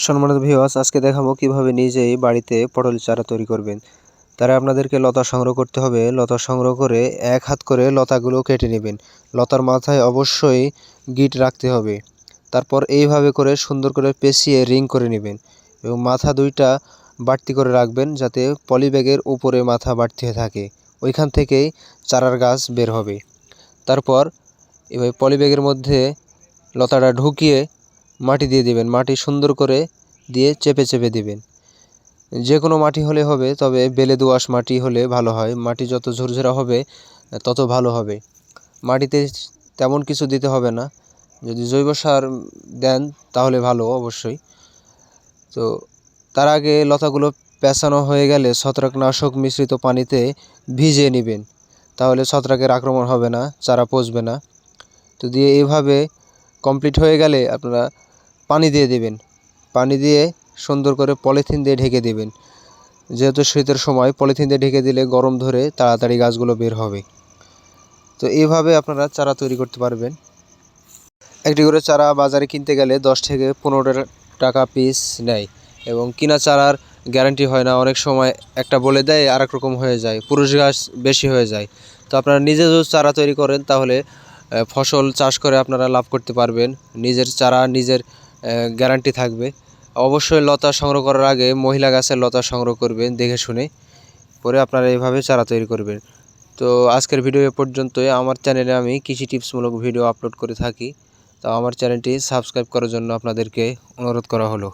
সম্মানিত ভিউয়ার্স আজকে দেখাবো কীভাবে নিজেই বাড়িতে পটল চারা তৈরি করবেন। তারা আপনাদেরকে লতা সংগ্রহ করতে হবে। লতা সংগ্রহ করে এক হাত করে লতাগুলো কেটে নেবেন। লতার মাথায় অবশ্যই গিট রাখতে হবে। তারপর এইভাবে করে সুন্দর করে পেঁচিয়ে রিং করে নেবেন এবং মাথা দুইটা বাড়তি করে রাখবেন যাতে পলিব্যাগের উপরে মাথা বাড়তি হয়ে থাকে। ওইখান থেকেই চারার গাছ বের হবে। তারপর এভাবে পলিব্যাগের মধ্যে লতাটা ঢুকিয়ে মাটি দিয়ে দিবেন। মাটি সুন্দর করে দিয়ে চেপে চেপে দিবেন। যে কোনো মাটি হলে হবে, তবে বেলে দোআঁশ মাটি হলে ভালো হয়। মাটি যত ঝুরঝুরা হবে, তত ভালো হবে। মাটিতে তেমন কিছু দিতে হবে না। যদি জৈব সার দেন, তাহলে ভালো, অবশ্যই। তো তার আগে লতাগুলো পেঁচানো হয়ে গেলে ছত্রাকনাশক মিশ্রিত পানিতে ভিজিয়ে নেবেন। তাহলে ছত্রাকের আক্রমণ হবে না, চারা পচবে না। তো দিয়ে এইভাবে কমপ্লিট হয়ে গেলে আপনারা পানি দিয়ে দেবেন। পানি দিয়ে সুন্দর করে পলিথিন দিয়ে ঢেকে দেবেন। যেহেতু শীতের সময় পলিথিন দিয়ে ঢেকে দিলে গরম ধরে তাড়াতাড়ি গাছগুলো বের হবে। তো এইভাবে আপনারা চারা তৈরি করতে পারবেন। একটি করে চারা বাজারে কিনতে গেলে দশ থেকে পনেরো টাকা পিস নেয় এবং কিনা চারার গ্যারান্টি হয় না। অনেক সময় একটা বলে দেয় আর এক রকম হয়ে যায়, পুরুষ গাছ বেশি হয়ে যায়। তো আপনারা নিজে যদি চারা তৈরি করেন, তাহলে ফসল চাষ করে আপনারা লাভ করতে পারবেন। নিজের চারা নিজের গ্যারান্টি থাকবে। অবশ্যই লতা সংগ্রহ করার আগে মহিলা গাছের লতা সংগ্রহ করবেন, দেখে শুনে। পরে আপনারা এইভাবে চারা তৈরি করবেন। তো আজকের ভিডিও এ পর্যন্তই। আমার চ্যানেলে আমি কৃষি টিপসমূলক ভিডিও আপলোড করে থাকি। তো আমার চ্যানেলটি সাবস্ক্রাইব করার জন্য আপনাদেরকে অনুরোধ করা হলো।